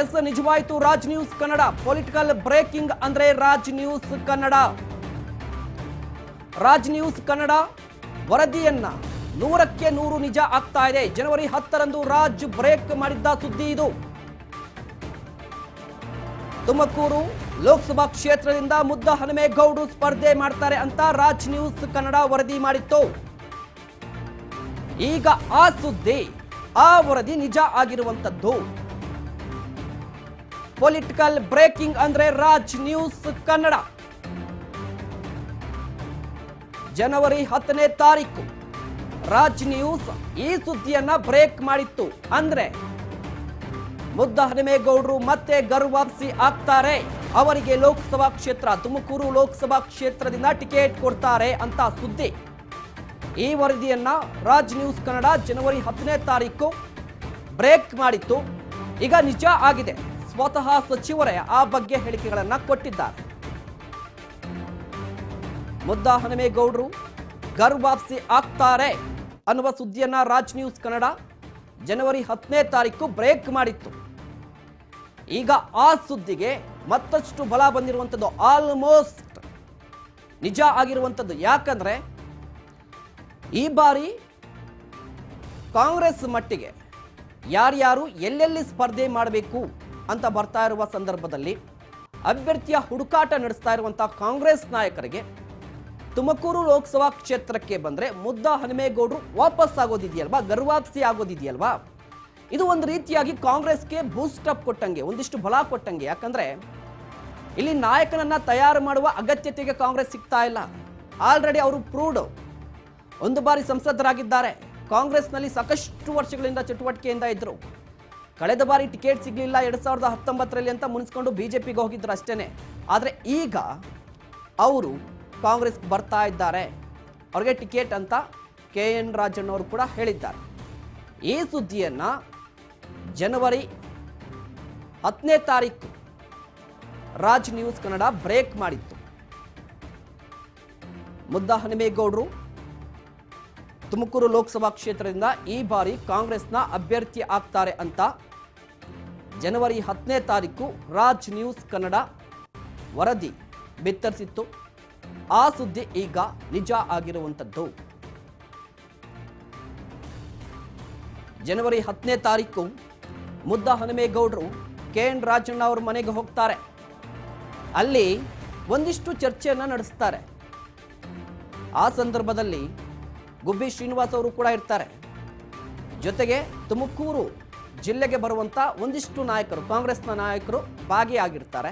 S ನಿಜವಾಯಿತು, Raj news Kannada. Political breaking ಅಂದ್ರೆ Raj news Kannada. Raj news Kannada, ವರದಿಯನ್ನ ನೂರಕ್ಕೆ ನೂರು ನಿಜ ಆಗ್ತಾ ಇದೆ. ಜನವರಿ ಹತ್ತರಂದು ರಾಜ್ ಬ್ರೇಕ್ ಮಾಡಿದ್ದ ಸುದ್ದಿ ಇದು. ತುಮಕೂರು ಲೋಕಸಭಾ ಕ್ಷೇತ್ರದಿಂದ ಮುದ್ದ ಹನುಮೇಗೌಡರು ಸ್ಪರ್ಧೆ ಮಾಡ್ತಾರೆ ಅಂತ ರಾಜ್ ನ್ಯೂಸ್ ಕನ್ನಡ ವರದಿ ಮಾಡಿತ್ತು. ಈಗ ಆ ಸುದ್ದಿ, ಆ ವರದಿ ನಿಜ ಆಗಿರುವಂತದ್ದು. ಪೊಲಿಟಿಕಲ್ ಬ್ರೇಕಿಂಗ್ ಅಂದ್ರೆ ರಾಜ್ ನ್ಯೂಸ್ ಕನ್ನಡ. ಜನವರಿ ಹತ್ತನೇ ತಾರೀಕು, ರಾಜ್ ನ್ಯೂಸ್ ಈ ಸುದ್ದಿಯನ್ನ ಬ್ರೇಕ್ ಮಾಡಿತ್ತು ಅಂದ್ರೆ ಮುದ್ದ ಹನುಮೇಗೌಡರು ಮತ್ತೆ ಗರ್ವಾಪ್ಸಿ ಆಗ್ತಾರೆ. ಅವರಿಗೆ ಲೋಕಸಭಾ ಕ್ಷೇತ್ರ, ತುಮಕೂರು ಲೋಕಸಭಾ ಕ್ಷೇತ್ರದಿಂದ ಟಿಕೆಟ್ ಕೊಡ್ತಾರೆ ಅಂತ ಸುದ್ದಿ. ಈ ವರದಿಯನ್ನ ರಾಜ್ ನ್ಯೂಸ್ ಕನ್ನಡ ಜನವರಿ ಹತ್ತನೇ ತಾರೀಕು ಬ್ರೇಕ್ ಮಾಡಿತ್ತು. ಈಗ ನಿಜ ಆಗಿದೆ. ಸ್ವತಃ ಸಚಿವರೇ ಆ ಬಗ್ಗೆ ಹೇಳಿಕೆಗಳನ್ನು ಕೊಟ್ಟಿದ್ದಾರೆ. ಮುದ್ದ ಹನುಮೇಗೌಡರು ಗರ್ವಾಪ್ಸಿ ಆಗ್ತಾರೆ ಅನ್ನುವ ಸುದ್ದಿಯನ್ನ ರಾಜ್ ನ್ಯೂಸ್ ಕನ್ನಡ ಜನವರಿ ಹತ್ತನೇ ತಾರೀಕು ಬ್ರೇಕ್ ಮಾಡಿತ್ತು. ಈಗ ಆ ಸುದ್ದಿಗೆ ಮತ್ತಷ್ಟು ಬಲ ಬಂದಿರುವಂಥದ್ದು ಆಲ್ಮೋಸ್ಟ್ ನಿಜ ಆಗಿರುವಂಥದ್ದು ಯಾಕಂದ್ರೆ ಈ ಬಾರಿ ಕಾಂಗ್ರೆಸ್ ಮಟ್ಟಿಗೆ ಯಾರ್ಯಾರು ಎಲ್ಲೆಲ್ಲಿ ಸ್ಪರ್ಧೆ ಮಾಡಬೇಕು ಅಂತ ಬರ್ತಾ ಇರುವ ಸಂದರ್ಭದಲ್ಲಿ ಅಭ್ಯರ್ಥಿಯ ಹುಡುಕಾಟ ನಡೆಸ್ತಾ ಇರುವಂತಹ ಕಾಂಗ್ರೆಸ್ ನಾಯಕರಿಗೆ ತುಮಕೂರು ಲೋಕಸಭಾ ಕ್ಷೇತ್ರಕ್ಕೆ ಬಂದ್ರೆ ಮುದ್ದ ಹನುಮೇಗೌಡರು ವಾಪಸ್ ಆಗೋದಿದೆಯಲ್ವಾ? ಗರ್ವಾಪ್ಸಿ ಆಗೋದಿದೆಯಲ್ವಾ? ಇದು ಒಂದು ರೀತಿಯಾಗಿ ಕಾಂಗ್ರೆಸ್ಗೆ ಬೂಸ್ಟ್ ಅಪ್ ಕೊಟ್ಟಂಗೆ, ಒಂದಿಷ್ಟು ಬಲ ಕೊಟ್ಟಂಗೆ. ಯಾಕಂದ್ರೆ ಇಲ್ಲಿ ನಾಯಕನನ್ನ ತಯಾರು ಮಾಡುವ ಅಗತ್ಯತೆಗೆ ಕಾಂಗ್ರೆಸ್ ಸಿಗ್ತಾ ಇಲ್ಲ. ಆಲ್ರೆಡಿ ಅವರು ಪ್ರೂವ್ಡ್ ಒಂದು ಬಾರಿ ಸಂಸದರಾಗಿದ್ದಾರೆ. ಕಾಂಗ್ರೆಸ್ನಲ್ಲಿ ಸಾಕಷ್ಟು ವರ್ಷಗಳಿಂದ ಚಟುವಟಿಕೆಯಿಂದ ಇದ್ರು. ಕಳೆದ ಬಾರಿ ಟಿಕೆಟ್ ಸಿಗಲಿಲ್ಲ ಎರಡು ಸಾವಿರದ ಹತ್ತೊಂಬತ್ತರಲ್ಲಿ ಅಂತ ಮುನಿಸ್ಕೊಂಡು ಪಿಗೆ ಹೋಗಿದ್ರು ಅಷ್ಟೇನೆ. ಆದರೆ ಈಗ ಅವರು ಕಾಂಗ್ರೆಸ್ ಬರ್ತಾ ಇದ್ದಾರೆ. ಅವ್ರಿಗೆ ಟಿಕೆಟ್ ಅಂತ ಕೆ ಎನ್ ರಾಜಣ್ಣವರು ಕೂಡ ಹೇಳಿದ್ದಾರೆ. ಈ ಸುದ್ದಿಯನ್ನ ಜನವರಿ ಹತ್ತನೇ ತಾರೀಕು ರಾಜ್ ನ್ಯೂಸ್ ಕನ್ನಡ ಬ್ರೇಕ್ ಮಾಡಿತ್ತು. ಮುದ್ದ ಹನುಮೇಗೌಡರು ತುಮಕೂರು ಲೋಕಸಭಾ ಕ್ಷೇತ್ರದಿಂದ ಈ ಬಾರಿ ಕಾಂಗ್ರೆಸ್ನ ಅಭ್ಯರ್ಥಿ ಆಗ್ತಾರೆ ಅಂತ ಜನವರಿ ಹತ್ತನೇ ತಾರೀಕು ರಾಜ್ ನ್ಯೂಸ್ ಕನ್ನಡ ವರದಿ ಬಿತ್ತರಿಸಿತ್ತು. ಆ ಸುದ್ದಿ ಈಗ ನಿಜ ಆಗಿರುವಂಥದ್ದು ಜನವರಿ ಹತ್ತನೇ ತಾರೀಕು ಮುದ್ದ ಹನುಮೇಗೌಡರು ಕೆ ಎನ್ ರಾಜಣ್ಣ ಅವ್ರ ಮನೆಗೆ ಹೋಗ್ತಾರೆ. ಅಲ್ಲಿ ಒಂದಿಷ್ಟು ಚರ್ಚೆಯನ್ನು ನಡೆಸ್ತಾರೆ. ಆ ಸಂದರ್ಭದಲ್ಲಿ ಗುಬ್ಬಿ ಶ್ರೀನಿವಾಸ್ ಅವರು ಕೂಡ ಇರ್ತಾರೆ. ಜೊತೆಗೆ ತುಮಕೂರು ಜಿಲ್ಲೆಗೆ ಬರುವಂತ ಒಂದಿಷ್ಟು ನಾಯಕರು, ಕಾಂಗ್ರೆಸ್ನ ನಾಯಕರು ಭಾಗಿಯಾಗಿರ್ತಾರೆ.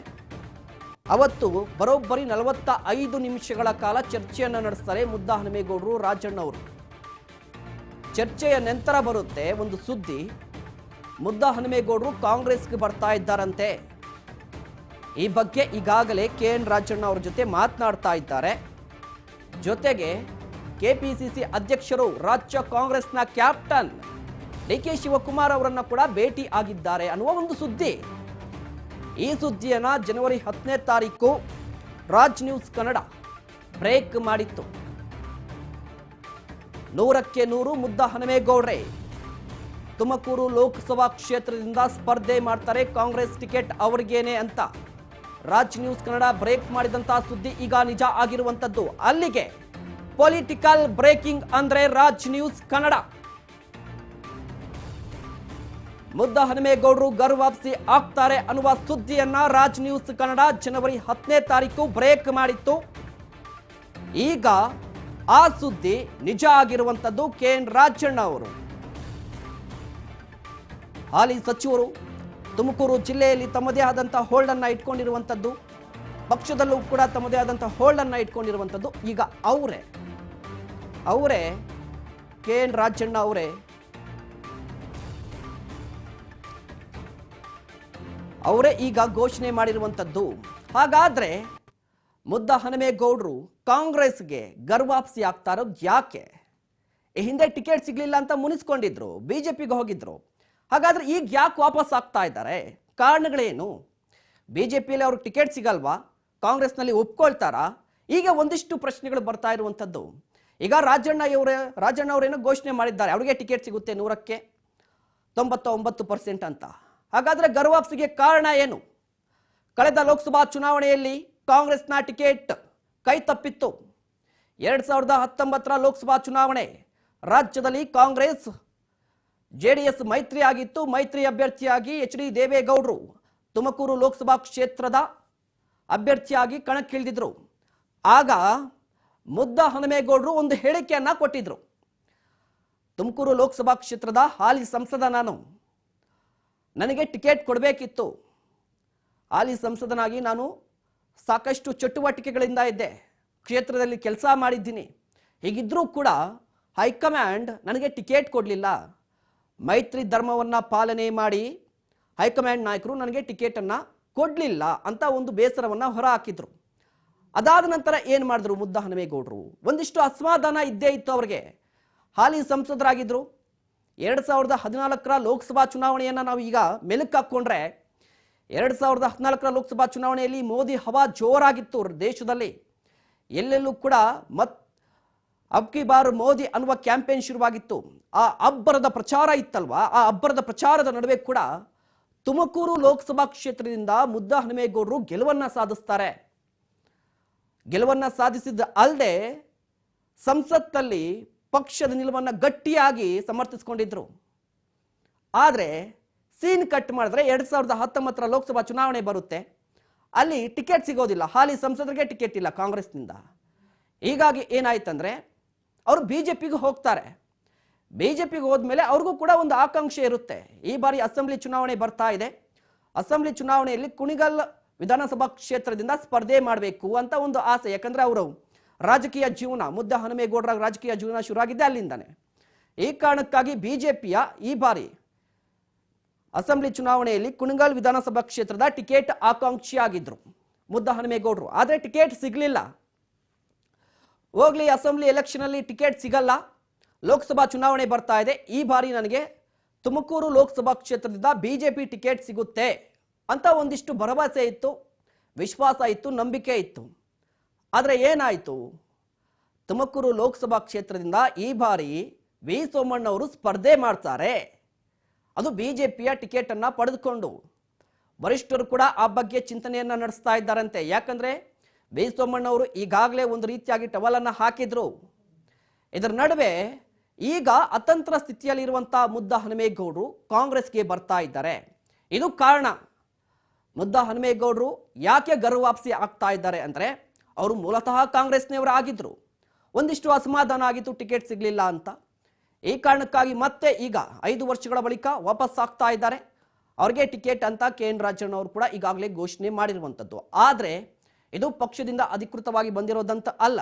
ಅವತ್ತು ಬರೋಬ್ಬರಿ ನಲವತ್ತ ಐದು ನಿಮಿಷಗಳ ಕಾಲ ಚರ್ಚೆಯನ್ನು ನಡೆಸ್ತಾರೆ ಮುದ್ದ ಹನುಮೇಗೌಡರು ರಾಜಣ್ಣವರು ಚರ್ಚೆಯ ನಂತರ ಬರುತ್ತೆ ಒಂದು ಸುದ್ದಿ, ಮುದ್ದ ಹನುಮೇಗೌಡರು ಕಾಂಗ್ರೆಸ್ಗೆ ಬರ್ತಾ ಇದ್ದಾರಂತೆ. ಈ ಬಗ್ಗೆ ಈಗಾಗಲೇ ಕೆ ಎನ್ ರಾಜಣ್ಣ ಅವ್ರ ಜೊತೆ ಮಾತನಾಡ್ತಾ ಇದ್ದಾರೆ. ಜೊತೆಗೆ ಕೆಪಿಸಿಸಿ ಅಧ್ಯಕ್ಷರು ರಾಜ್ಯ ಕಾಂಗ್ರೆಸ್ನ ಕ್ಯಾಪ್ಟನ್ ಡಿ ಕೆ ಶಿವಕುಮಾರ್ ಅವರನ್ನು ಕೂಡ ಭೇಟಿ ಆಗಿದ್ದಾರೆ ಅನ್ನುವ ಒಂದು ಸುದ್ದಿ. ಈ ಸುದ್ದಿಯನ್ನು ಜನವರಿ ಹತ್ತನೇ ತಾರೀಕು ರಾಜ್ ನ್ಯೂಸ್ ಕನ್ನಡ ಬ್ರೇಕ್ ಮಾಡಿತ್ತು. ನೂರಕ್ಕೆ ನೂರು ಮುದ್ದ ಹನುಮೇಗೌಡ್ರೆ. ತುಮಕೂರು ಲೋಕಸಭಾ ಕ್ಷೇತ್ರದಿಂದ ಸ್ಪರ್ಧೆ ಮಾಡ್ತಾರೆ ಕಾಂಗ್ರೆಸ್ ಟಿಕೆಟ್ ಅವರಿಗೇನೆ ಅಂತ. ರಾಜ್ ನ್ಯೂಸ್ ಕನ್ನಡ ಬ್ರೇಕ್ ಮಾಡಿದಂತಹ ಸುದ್ದಿ ಈಗ ನಿಜ ಆಗಿರುವಂತದ್ದು. ಅಲ್ಲಿಗೆ ಪೊಲಿಟಿಕಲ್ ಬ್ರೇಕಿಂಗ್ ಅಂದ್ರೆ ರಾಜ್ ನ್ಯೂಸ್ ಕನ್ನಡ. ಮುದ್ದ ಹನುಮೇಗೌಡರು ಗರ್ವಾಪ್ಸಿ ಆಗ್ತಾರೆ ಅನ್ನುವ ಸುದ್ದಿಯನ್ನ ರಾಜ್ ನ್ಯೂಸ್ ಕನ್ನಡ ಜನವರಿ ಹತ್ತನೇ ತಾರೀಕು ಬ್ರೇಕ್ ಮಾಡಿತ್ತು. ಈಗ ಆ ಸುದ್ದಿ ನಿಜ ಆಗಿರುವಂತದ್ದು ಕೆ ಎನ್ ರಾಜಣ್ಣ ಅವರು. ಹಾಲಿ ಸಚಿವರು ತುಮಕೂರು ಜಿಲ್ಲೆಯಲ್ಲಿ ತಮ್ಮದೇ ಆದಂತಹ ಹೋಲ್ಡ್ ಅನ್ನ ಇಟ್ಕೊಂಡಿರುವಂತದ್ದು, ಪಕ್ಷದಲ್ಲೂ ಕೂಡ ತಮ್ಮದೇ ಆದಂತಹ ಹೋಲ್ಡ್ ಅನ್ನ ಇಟ್ಕೊಂಡಿರುವಂತದ್ದು ಈಗ ಅವರೇ. ಅವರೇ ಕೆ ಎನ್ ರಾಜಣ್ಣ ಅವರೇ ಅವರೇ ಈಗ ಘೋಷಣೆ ಮಾಡಿರುವಂಥದ್ದು. ಹಾಗಾದರೆ ಮುದ್ದ ಹನುಮೇಗೌಡರು ಕಾಂಗ್ರೆಸ್ಗೆ ಗರ್ವಾಪ್ಸಿ ಆಗ್ತಾ ಇರೋದು ಯಾಕೆ? ಈ ಹಿಂದೆ ಟಿಕೆಟ್ ಸಿಗಲಿಲ್ಲ ಅಂತ ಮುನಿಸ್ಕೊಂಡಿದ್ರು ಬಿ ಜೆ ಪಿಗೆ ಹೋಗಿದ್ರು. ಹಾಗಾದ್ರೆ ಈಗ ಯಾಕೆ ವಾಪಸ್ ಆಗ್ತಾ ಇದ್ದಾರೆ? ಕಾರಣಗಳೇನು? ಬಿ ಜೆ ಪಿಯಲ್ಲಿ ಅವ್ರಿಗೆ ಟಿಕೆಟ್ ಸಿಗಲ್ವಾ? ಕಾಂಗ್ರೆಸ್ನಲ್ಲಿ ಒಪ್ಕೊಳ್ತಾರಾ? ಈಗ ಒಂದಿಷ್ಟು ಪ್ರಶ್ನೆಗಳು ಬರ್ತಾ ಇರುವಂಥದ್ದು. ಈಗ ರಾಜಣ್ಣ ಇವರೇ ರಾಜಣ್ಣ ಅವರೇನೋ ಘೋಷಣೆ ಮಾಡಿದ್ದಾರೆ, ಅವ್ರಿಗೆ ಟಿಕೆಟ್ ಸಿಗುತ್ತೆ ನೂರಕ್ಕೆ ತೊಂಬತ್ತ ಒಂಬತ್ತು ಪರ್ಸೆಂಟ್ ಅಂತ. ಹಾಗಾದ್ರೆ ಗರ್ವಾಪ್ಸಿಗೆ ಕಾರಣ ಏನು? ಕಳೆದ ಲೋಕಸಭಾ ಚುನಾವಣೆಯಲ್ಲಿ ಕಾಂಗ್ರೆಸ್ನ ಟಿಕೆಟ್ ಕೈ ತಪ್ಪಿತ್ತು. ಎರಡ್ ಸಾವಿರದ ಹತ್ತೊಂಬತ್ತರ ಲೋಕಸಭಾ ಚುನಾವಣೆ ರಾಜ್ಯದಲ್ಲಿ ಕಾಂಗ್ರೆಸ್ ಜೆ ಡಿ ಎಸ್ ಮೈತ್ರಿ ಆಗಿತ್ತು. ಮೈತ್ರಿ ಅಭ್ಯರ್ಥಿಯಾಗಿ ಎಚ್ ಡಿ ದೇವೇಗೌಡರು ತುಮಕೂರು ಲೋಕಸಭಾ ಕ್ಷೇತ್ರದ ಅಭ್ಯರ್ಥಿಯಾಗಿ ಕಣಕ್ಕಿಳಿದಿದ್ರು. ಆಗ ಮುದ್ದ ಹನುಮೇಗೌಡರು ಒಂದು ಹೇಳಿಕೆಯನ್ನ ಕೊಟ್ಟಿದ್ರು. ತುಮಕೂರು ಲೋಕಸಭಾ ಕ್ಷೇತ್ರದ ಹಾಲಿ ಸಂಸದ ನಾನು. ನನಗೆ ಟಿಕೆಟ್ ಕೊಡಬೇಕಿತ್ತು. ಹಾಲಿ ಸಂಸದನಾಗಿ ನಾನು ಸಾಕಷ್ಟು ಚಟುವಟಿಕೆಗಳಿಂದ ಇದ್ದೆ. ಕ್ಷೇತ್ರದಲ್ಲಿ ಕೆಲಸ ಮಾಡಿದ್ದೀನಿ. ಹೀಗಿದ್ರೂ ಕೂಡ ಹೈಕಮಾಂಡ್ ನನಗೆ ಟಿಕೆಟ್ ಕೊಡಲಿಲ್ಲ. ಮೈತ್ರಿ ಧರ್ಮವನ್ನು ಪಾಲನೆ ಮಾಡಿ ಹೈಕಮಾಂಡ್ ನಾಯಕರು ನನಗೆ ಟಿಕೆಟನ್ನು ಕೊಡಲಿಲ್ಲ ಅಂತ ಒಂದು ಬೇಸರವನ್ನು ಹೊರಹಾಕಿದ್ರು. ಅದಾದ ನಂತರ ಏನು ಮಾಡಿದ್ರು ಮುದ್ದ ಹನುಮೇಗೌಡರು ಒಂದಿಷ್ಟು ಅಸಮಾಧಾನ ಇದ್ದೇ ಇತ್ತು ಅವರಿಗೆ. ಹಾಲಿ ಸಂಸದರಾಗಿದ್ದರು ಎರಡು ಸಾವಿರದ ಹದಿನಾಲ್ಕರ ಲೋಕಸಭಾ ಚುನಾವಣೆಯನ್ನು ನಾವು ಈಗ ಮೆಲುಕು ಹಾಕ್ಕೊಂಡ್ರೆ ಎರಡು ಸಾವಿರದ ಹದಿನಾಲ್ಕರ ಲೋಕಸಭಾ ಚುನಾವಣೆಯಲ್ಲಿ ಮೋದಿ ಹವಾ ಜೋರಾಗಿತ್ತು ದೇಶದಲ್ಲಿ. ಎಲ್ಲೆಲ್ಲೂ ಕೂಡ ಮತ್ ಅಬ್ಕಿ ಬಾರ್ ಮೋದಿ ಅನ್ನುವ ಕ್ಯಾಂಪೇನ್ ಶುರುವಾಗಿತ್ತು. ಆ ಅಬ್ಬರದ ಪ್ರಚಾರ ಇತ್ತಲ್ವಾ? ಆ ಅಬ್ಬರದ ಪ್ರಚಾರದ ನಡುವೆ ಕೂಡ ತುಮಕೂರು ಲೋಕಸಭಾ ಕ್ಷೇತ್ರದಿಂದ ಮುದ್ದ ಹನುಮೇಗೌಡರು ಗೆಲುವನ್ನ ಸಾಧಿಸ್ತಾರೆ. ಗೆಲುವನ್ನ ಸಾಧಿಸಿದ ಅಲ್ಲದೆ ಸಂಸತ್ತಲ್ಲಿ ಪಕ್ಷದ ನಿಲುವನ್ನು ಗಟ್ಟಿಯಾಗಿ ಸಮರ್ಥಿಸಿಕೊಂಡಿದ್ರು. ಆದರೆ ಸೀನ್ ಕಟ್ ಮಾಡಿದ್ರೆ ಎರಡು ಸಾವಿರದ ಹತ್ತೊಂಬತ್ತರ ಲೋಕಸಭಾ ಚುನಾವಣೆ ಬರುತ್ತೆ. ಅಲ್ಲಿ ಟಿಕೆಟ್ ಸಿಗೋದಿಲ್ಲ. ಹಾಲಿ ಸಂಸದರಿಗೆ ಟಿಕೆಟ್ ಇಲ್ಲ ಕಾಂಗ್ರೆಸ್ನಿಂದ. ಹೀಗಾಗಿ ಏನಾಯ್ತಂದರೆ ಅವರು ಬಿ ಜೆ ಪಿಗೆ ಹೋಗ್ತಾರೆ. ಬಿ ಜೆ ಪಿಗೆ ಹೋದ್ಮೇಲೆ ಅವ್ರಿಗೂ ಕೂಡ ಒಂದು ಆಕಾಂಕ್ಷೆ ಇರುತ್ತೆ. ಈ ಬಾರಿ ಅಸೆಂಬ್ಲಿ ಚುನಾವಣೆ ಬರ್ತಾ ಇದೆ. ಅಸೆಂಬ್ಲಿ ಚುನಾವಣೆಯಲ್ಲಿ ಕುಣಿಗಲ್ ವಿಧಾನಸಭಾ ಕ್ಷೇತ್ರದಿಂದ ಸ್ಪರ್ಧೆ ಮಾಡಬೇಕು ಅಂತ ಒಂದು ಆಸೆ. ಯಾಕಂದರೆ ಅವರು ರಾಜಕೀಯ ಜೀವನ, ಮುದ್ದ ಹನುಮೇಗೌಡರ ರಾಜಕೀಯ ಜೀವನ ಶುರುವಾಗಿದೆ ಅಲ್ಲಿಂದಾನೆ. ಈ ಕಾರಣಕ್ಕಾಗಿ ಬಿಜೆಪಿಯ ಈ ಬಾರಿ ಅಸೆಂಬ್ಲಿ ಚುನಾವಣೆಯಲ್ಲಿ ಕುಣಗಲ್ ವಿಧಾನಸಭಾ ಕ್ಷೇತ್ರದ ಟಿಕೆಟ್ ಆಕಾಂಕ್ಷಿಯಾಗಿದ್ದರು ಮುದ್ದ ಹನುಮೇಗೌಡರು. ಆದರೆ ಟಿಕೆಟ್ ಸಿಗಲಿಲ್ಲ. ಹೋಗ್ಲಿ, ಅಸೆಂಬ್ಲಿ ಎಲೆಕ್ಷನಲ್ಲಿ ಟಿಕೆಟ್ ಸಿಗಲ್ಲ. ಲೋಕಸಭಾ ಚುನಾವಣೆ ಬರ್ತಾ ಇದೆ. ಈ ಬಾರಿ ನನಗೆ ತುಮಕೂರು ಲೋಕಸಭಾ ಕ್ಷೇತ್ರದಿಂದ ಬಿಜೆಪಿ ಟಿಕೆಟ್ ಸಿಗುತ್ತೆ ಅಂತ ಒಂದಿಷ್ಟು ಭರವಸೆ ಇತ್ತು, ವಿಶ್ವಾಸ ಇತ್ತು, ನಂಬಿಕೆ ಇತ್ತು. ಆದರೆ ಏನಾಯಿತು? ತುಮಕೂರು ಲೋಕಸಭಾ ಕ್ಷೇತ್ರದಿಂದ ಈ ಬಾರಿ ವಿ ಸೋಮಣ್ಣವರು ಸ್ಪರ್ಧೆ ಮಾಡ್ತಾರೆ. ಅದು ಬಿ ಜೆ ಪಿಯ ಟಿಕೆಟನ್ನು ಪಡೆದುಕೊಂಡು. ವರಿಷ್ಠರು ಕೂಡ ಆ ಬಗ್ಗೆ ಚಿಂತನೆಯನ್ನು ನಡೆಸ್ತಾ ಇದ್ದಾರಂತೆ. ಯಾಕಂದರೆ ವಿ ಸೋಮಣ್ಣವರು ಈಗಾಗಲೇ ಒಂದು ರೀತಿಯಾಗಿ ಟವಲನ್ನು ಹಾಕಿದ್ರು. ಇದರ ನಡುವೆ ಈಗ ಅತಂತ್ರ ಸ್ಥಿತಿಯಲ್ಲಿರುವಂಥ ಮುದ್ದ ಹನುಮೇಗೌಡರು ಕಾಂಗ್ರೆಸ್ಗೆ ಬರ್ತಾ ಇದ್ದಾರೆ. ಇದು ಕಾರಣ. ಮುದ್ದ ಹನುಮೇಗೌಡರು ಯಾಕೆ ಗರ್ವಾಪ್ಸಿ ಆಗ್ತಾ ಇದ್ದಾರೆ ಅಂದ್ರೆ ಅವರು ಮೂಲತಃ ಕಾಂಗ್ರೆಸ್ನವರು ಆಗಿದ್ದರು ಒಂದಿಷ್ಟು ಅಸಮಾಧಾನ ಆಗಿತ್ತು, ಟಿಕೆಟ್ ಸಿಗಲಿಲ್ಲ ಅಂತ. ಈ ಕಾರಣಕ್ಕಾಗಿ ಮತ್ತೆ ಈಗ ಐದು ವರ್ಷಗಳ ಬಳಿಕ ವಾಪಸ್ ಆಗ್ತಾ ಇದ್ದಾರೆ. ಅವ್ರಿಗೆ ಟಿಕೆಟ್ ಅಂತ ಕೆ ಎನ್ ರಾಜಣ್ಣ ಅವರು ಕೂಡ ಈಗಾಗಲೇ ಘೋಷಣೆ ಮಾಡಿರುವಂಥದ್ದು. ಆದರೆ ಇದು ಪಕ್ಷದಿಂದ ಅಧಿಕೃತವಾಗಿ ಬಂದಿರೋದಂತ ಅಲ್ಲ.